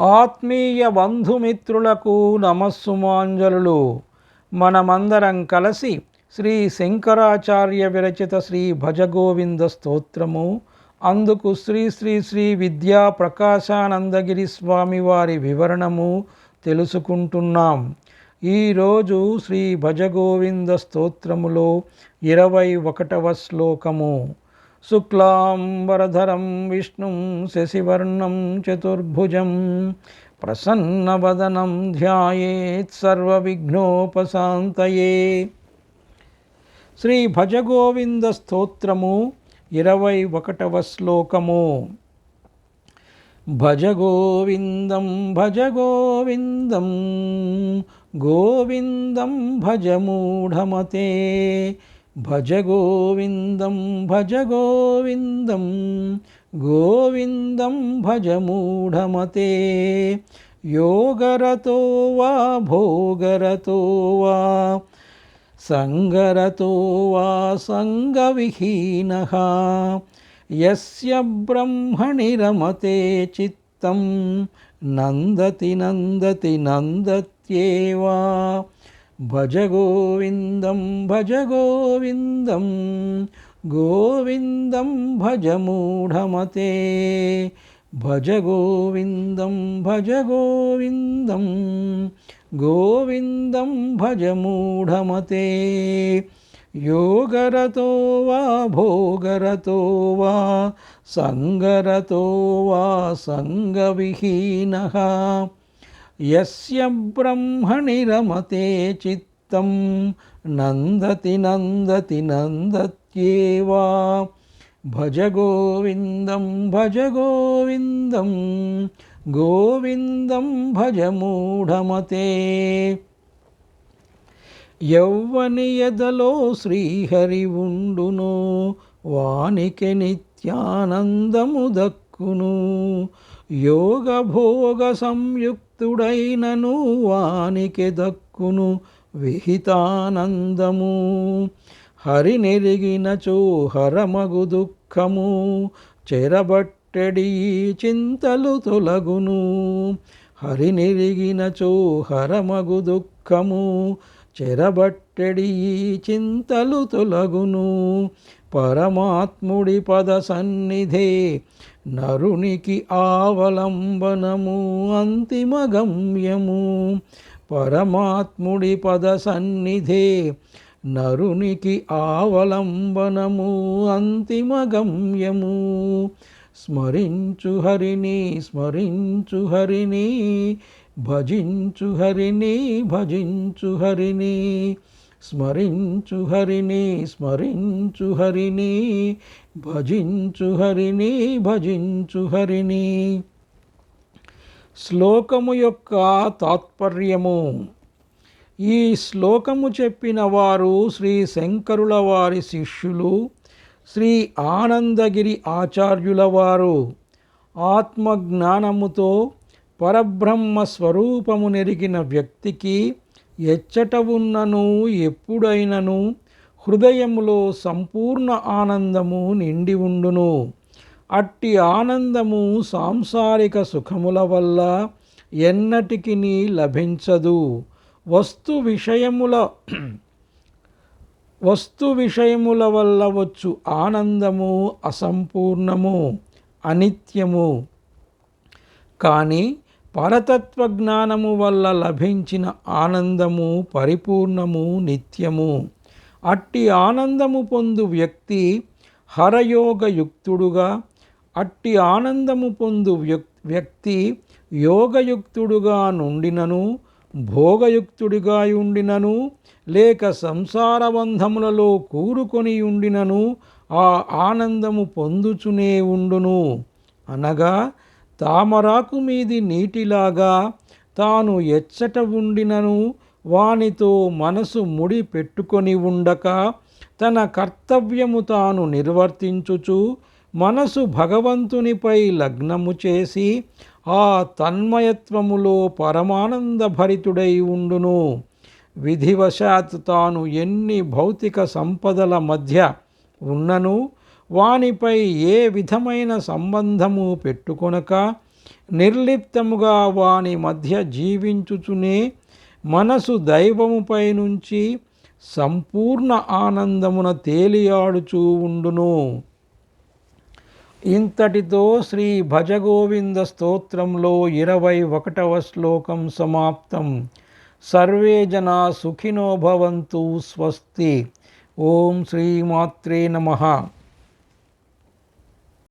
ఆత్మీయ బంధుమిత్రులకు నమస్సుమాంజలులు. మనమందరం కలిసి శ్రీ శంకరాచార్య విరచిత శ్రీ భజగోవింద స్తోత్రము. అందుకు శ్రీ శ్రీ శ్రీ విద్యా ప్రకాశానందగిరి స్వామి వారి వివరణము తెలుసుకుంటున్నాం. ఈరోజు శ్రీ భజగోవింద స్తోత్రములో ఇరవై ఒకటవ శ్లోకము. శుక్లాంబరధరం విష్ణుం శశివర్ణం చతుర్భుజం ప్రసన్నవదనం ధ్యాయేత్ సర్వవిఘ్నోపశాంతయే. శ్రీ భజగోవింద స్తోత్రము ఇరవై ఒకటవ శ్లోకము. భజ గోవిందం భజ గోవిందం గోవిందం భజ భజ గోవిందం భజ గోవిందం గోవిందం భజ మూఢమతే. యోగరతో వా భోగరతో వా సంగరతో వా సంగవిహీన. యస్య బ్రహ్మణి రమతే చిత్తం నందతి నందతి నందత్యేవా. భజ గోవిందం భజ గోవిందం గోవిందం భజ మూఢమతే. భజ గోవిందం భజ గోవిందం గోవిందం భజ మూఢమతే. యోగరతో వా భోగరతో వా సంగరతో వా సంగవిహీన. యస్య బ్రహ్మణి రమతే చిత్తం. నందతి నందతి నందత్యేవా. భజ గోవిందం భజ గోవిందం. గోవిందం భజ మూఢమతే. యౌవనియదలో శ్రీహరి ఉండును. వానికి నిత్యానందము దక్కును. యోగభోగ సంయుక్త భక్తుడైనను వానికి దక్కును విహితానందము. హరి నెరిగినచో హరమగు దుఃఖము చెరబట్టెడి చింతలు తొలగును. హరి నెరిగినచో హరమగు దుఃఖము చెరబట్టెడి చింతలు తొలగును. పరమాత్ముడి పద సన్నిధే నరునికి ఆవలంబనము అంతిమ గమ్యము పరమాత్ముడి పద సన్నిధే నరునికి ఆవలంబనము అంతిమ గమ్యము స్మరించు హరిని స్మరించు హరిని భజించు హరిని భజించు హరిని. స్మరించు హరిని స్మరించు హరిని భజించు హరిని భజించు హరిని. శ్లోకము యొక్క తాత్పర్యము. ఈ శ్లోకము చెప్పిన వారు శ్రీ శంకరుల వారి శిష్యులు శ్రీ ఆనందగిరి ఆచార్యుల వారు. ఆత్మజ్ఞానముతో పరబ్రహ్మ స్వరూపము నెరిగిన వ్యక్తికి ఎచ్చట ఉన్నను ఎప్పుడైనను హృదయములో సంపూర్ణ ఆనందము నిండి ఉండును. అట్టి ఆనందము సాంసారిక సుఖముల వల్ల ఎన్నటికి లభించదు. వస్తు విషయముల వస్తు విషయముల వల్ల వచ్చు ఆనందము అసంపూర్ణము అనిత్యము. కానీ పరతత్వ జ్ఞానము వల్ల లభించిన ఆనందము పరిపూర్ణము నిత్యము. అట్టి ఆనందము పొందు వ్యక్తి హరయోగయుక్తుడుగా అట్టి ఆనందము పొందు వ్యక్తి యోగయుక్తుడుగా నుండినను భోగయుక్తుడిగా ఉండినను లేక సంసార బంధములలో కూరుకొని ఉండినను ఆ ఆనందము పొందుచునే ఉండును. అనగా తామరాకు మీది నీటిలాగా తాను ఎచ్చట ఉండినను వానితో మనసు ముడి పెట్టుకొని ఉండక తన కర్తవ్యము తాను నిర్వర్తించుచు మనసు భగవంతునిపై లగ్నము చేసి ఆ తన్మయత్వములో పరమానంద భరితుడై ఉండును. విధివశాత్ తాను ఎన్ని భౌతిక సంపదల మధ్య ఉన్నను వానిపై ఏ విధమైన సంబంధము పెట్టుకొనక నిర్లిప్తముగా వాని మధ్య జీవించుచునే మనసు దైవముపై నుంచి సంపూర్ణ ఆనందమున తేలియాడుచూ ఉండును. ఇంతటితో శ్రీ భజగోవింద స్తోత్రంలో ఇరవై ఒకటవ శ్లోకం సమాప్తం. సర్వే జనా సుఖినో భవంతు స్వస్తి. ఓం శ్రీమాత్రే నమ.